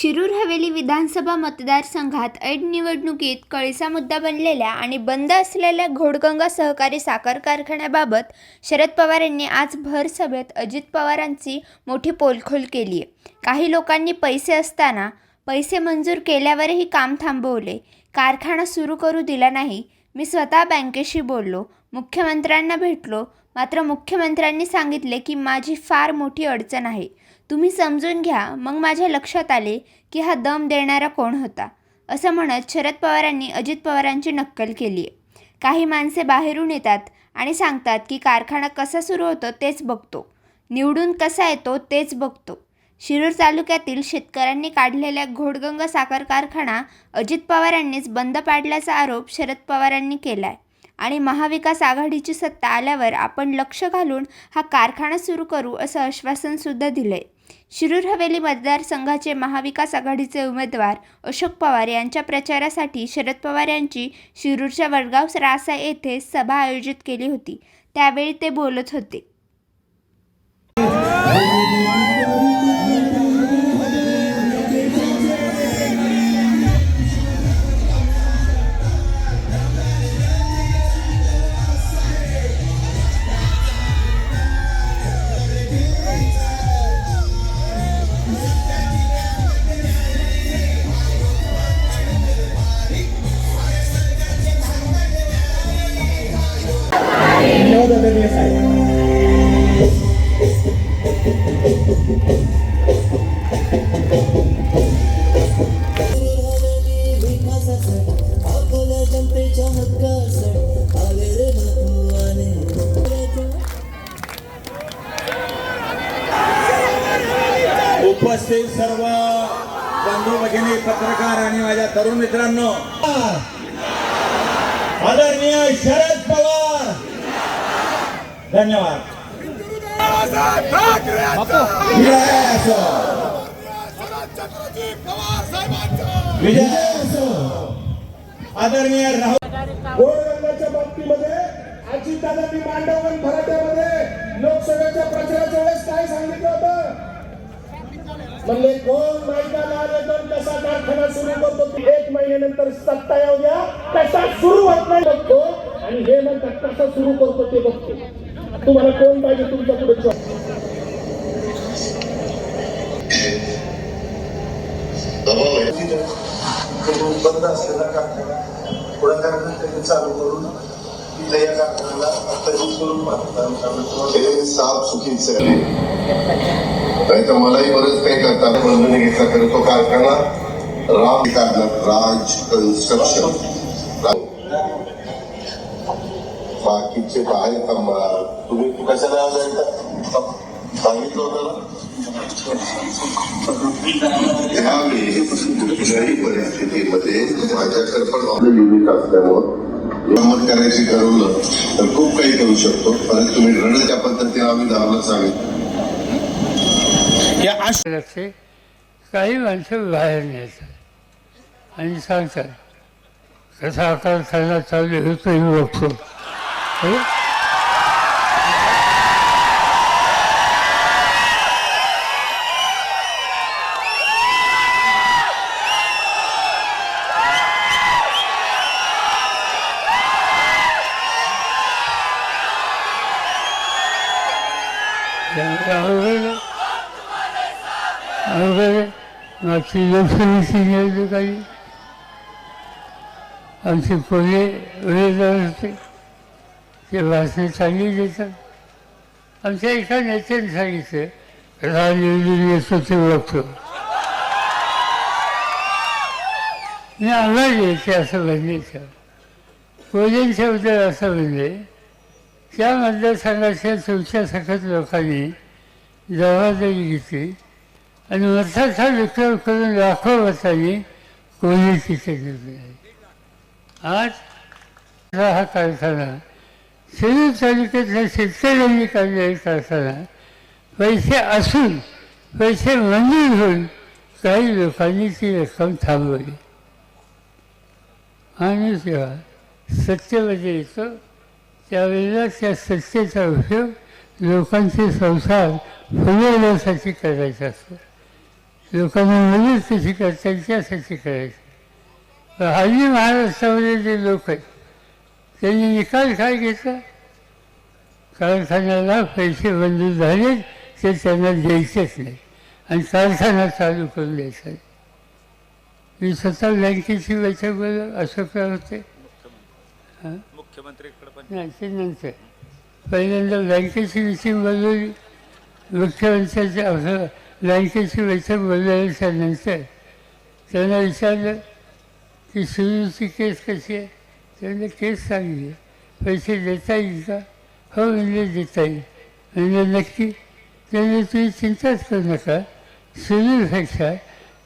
शिरूर हवेली विधानसभा मतदारसंघात ऐन निवडणुकीत कळीचा मुद्दा बनलेल्या आणि बंद असलेल्या घोडगंगा सहकारी साखर कारखान्याबाबत शरद पवार यांनी आज भर सभेत अजित पवारांची मोठी पोलखोल केली. आहे काही लोकांनी पैसे असताना पैसे मंजूर केल्यावरही काम थांबवले. कारखाना सुरू करू दिला नाही. मी स्वतः बँकेशी बोललो. मुख्यमंत्र्यांना भेटलो. मात्र मुख्यमंत्र्यांनी सांगितले की माझी फार मोठी अडचण आहे. तुम्ही समजून घ्या. मग माझ्या लक्षात आले की हा दम देणारा कोण होता? असं म्हणत शरद पवारांनी अजित पवारांची नक्कल केली. आहे काही माणसे बाहेरून येतात आणि सांगतात की कारखाना कसा सुरू होतो तेच बघतो. निवडून कसा येतो तेच बघतो. शिरूर तालुक्यातील शेतकऱ्यांनी काढलेल्या घोडगंगा साखर कारखाना अजित पवारांनीच बंद पाडल्याचा आरोप शरद पवारांनी केला आहे आणि महाविकास आघाडीची सत्ता आल्यावर आपण लक्ष घालून हा कारखाना सुरू करू असं आश्वासनसुद्धा दिलं आहे शिरूर हवेली मतदारसंघाचे महाविकास आघाडीचे उमेदवार अशोक पवार यांच्या प्रचारासाठी शरद पवार यांची शिरूरच्या वडगाव रासा येथे सभा आयोजित केली होती. त्यावेळी ते बोलत होते. उपस्थित सर्व बंधू भगिनी पत्रकार आणि माझ्या तरुण मित्रांनो. आदरणीय शरद पवार. धन्यवाद. विजय असो. आदरणीय राहुल. गोरगरिबाच्या बाबतीमध्ये अजितदादांनी मांडवगण भराट्यामध्ये लोकसभेच्या प्रचाराच्या वेळेस काय सांगितलं होतं म्हणले कोण मैदानात येतो कसा कारखाना सुरू करतो? एक महिन्यानंतर सत्ता येऊ द्या कसा सुरू होत नाही बघतो. आणि हे म्हणतात कसा सुरू करतो ते बघतो. तुम्हाला कोण पाहिजे तुमच्यापुढे दबाव बंद असलेला कारखाना पुढाकार त्यांनी चालू करून तिथल्या या कारखान्याला आता हे करून पाहतात हे साफ चुकीचं आहे. नाही तर मलाही बरंच काही करताना बंधून घेतला तर तो कारखाना. राम राज कन्स्ट्रक्शन. बाकीचे बाहेर थांबा तुम्ही कशाला जायचं सांगितलं होतं त्यावेळी कुठल्याही परिस्थितीमध्ये माझ्याकडे पण आपलं युनिट असल्यामुळं करायची ठरवलं तर खूप काही करू शकतो. परंतु तुम्ही रडत त्या पद्धतीने आम्ही धावलं सांगितलं. या लक्षे. काही माणसं बाहेर नेतात आणि सांगतात कसा आकार खायला चालू होतो हे बघतो. Yeah. मागची लोकसभेची निवडणूक आली आमचे पहिले उमेदवार होते ते भाषण चांगली देतात आमच्या एका नेत्याने सांगितलं राज निवडून येतो ते ओळखतो मी आम्हाला यायचे असं म्हणण्याचं कोल्यांच्या बद्दल असं म्हणजे त्या मतदारसंघाच्या तुमच्या सखत लोकांनी जबाबदारी घेतली आणि वर्षाचा विचार करून लाखो वर्षांनी कोणीची तिथे आज हा कारखाना शिरूर तालुक्यातल्या शेतकऱ्यांनी काढलेला कारखाना पैसे असून पैसे मंजूर होऊन काही लोकांनी ती रक्कम थांबवली. आणि जेव्हा सत्तेमध्ये येतो त्यावेळेला त्या सत्तेचा उपयोग लोकांचे संसार फुलवण्यासाठी करायचा असतो. लोकांना कशी करता येईल त्यासाठी करायचं. हल्ली महाराष्ट्रामध्ये जे लोक आहेत त्यांनी निकाल काय घेतला? कारखान्याला पैसे मंजूर झाले ते त्यांना द्यायचेच नाही. आणि कारखाना चालू करून द्यायचा. मी स्वतः बँकेची बैठक बोललो अशोकराव होते मुख्यमंत्रीकडे पण. नाही ते नंतर. पहिल्यांदा बँकेची मिटिंग बोलवली. मुख्यमंत्र्यांच्या असं बँकेची बैठक बोलवल्याच्या नंतर त्यांना विचारलं की सुरूची केस कशी आहे? त्यांनी केस चांगली आहे पैसे देता येईल का? हो म्हणजे देता येईल. म्हणजे नक्की त्याने तुम्ही चिंताच करू नका. सुरूपेक्षा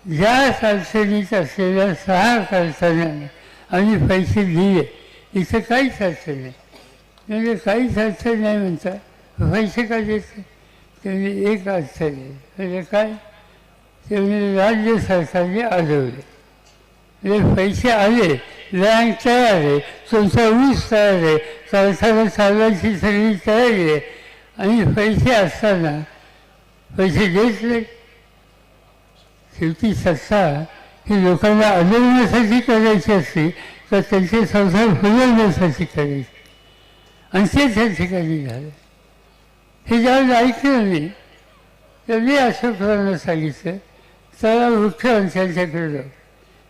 ज्या अडचणीत असलेल्या सहा कारखान्यांना आम्ही पैसे दिले इथं काहीच अडचण नाही. म्हणजे काहीच अडचण नाही म्हणता. पैसे का देत? त्यांनी एक अडचण आहे म्हणजे काय? त्यांनी राज्य सरकारने आढळले म्हणजे पैसे आले बँक तयार आहे तुमचा ऊस तयार आहे कारखाना चालवायची सगळी तयारी आहे. आणि पैसे असताना पैसे देत नाही शेवटी सत्ता ही लोकांना आदरण्यासाठी करायची असते तर त्यांचे संसार फुलवण्यासाठी करायची. आणि ते त्या ठिकाणी झालं. हे ज्यावेळेस ऐकलं मी तर मी अशोकरावांना सांगितलं. त्याला वृक्षवंशांच्याकडे जाऊ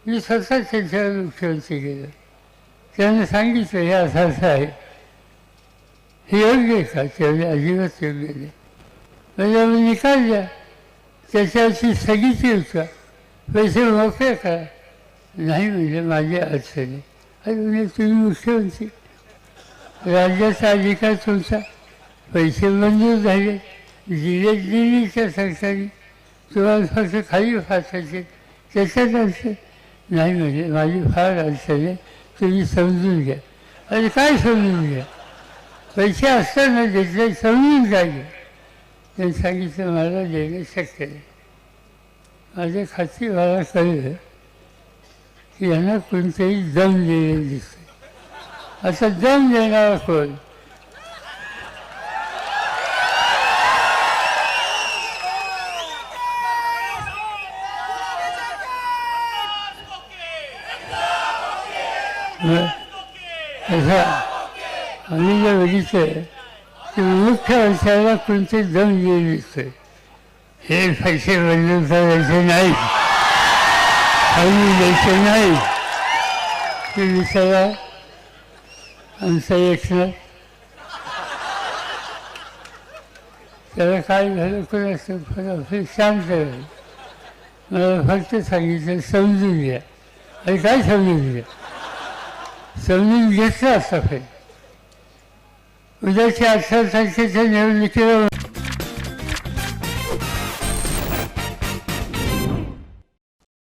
मी स्वतः त्यांच्यावर वृक्षवंशी गेलो त्यांना सांगितलं हे असं असं आहे. हे योग्य आहे का? त्यावेळी अजिबात योग्य नाही. म्हणजे आम्ही निकाल द्या. त्याच्यावरची स्थगिती उचला पैसे मोकळे करा नाही म्हणजे माझी अडचणी अरे म्हणजे तुम्ही मुख्यमंत्री राज्याचा अधिकार तुमचा पैसे मंजूर झाले. दिले दिल्लीच्या सरकारी तुम्हाला फक्त खाली फासायचे. त्याच्यात असते नाही म्हणजे माझी फार अडचण आहे. तुम्ही समजून घ्या. अरे काय समजून घ्या? पैसे असताना घेतले समजून जायचे त्यांनी सांगितलं मला देणं शक्य नाही. माझ्या खाती मला कळलं की यांना कोणतंही दम दिलेलं दिसतं आता दम देणारा कोण? असं आम्ही जे बघितलं ते मुख्य वर्षाला कोणते दम दिले दिसतोय हे पैसे मंजूर करायचे नाही आणि द्यायचे नाही ते विचारा आमचा एकनाथ त्याला काय झालं कोणाचं पण आपलं शांत मला फक्त सांगितलं समजून घ्या आणि काय समजून घ्या समजून घेतलं असं काही उद्याच्या अठरा तारखेच्या निवडणुकीला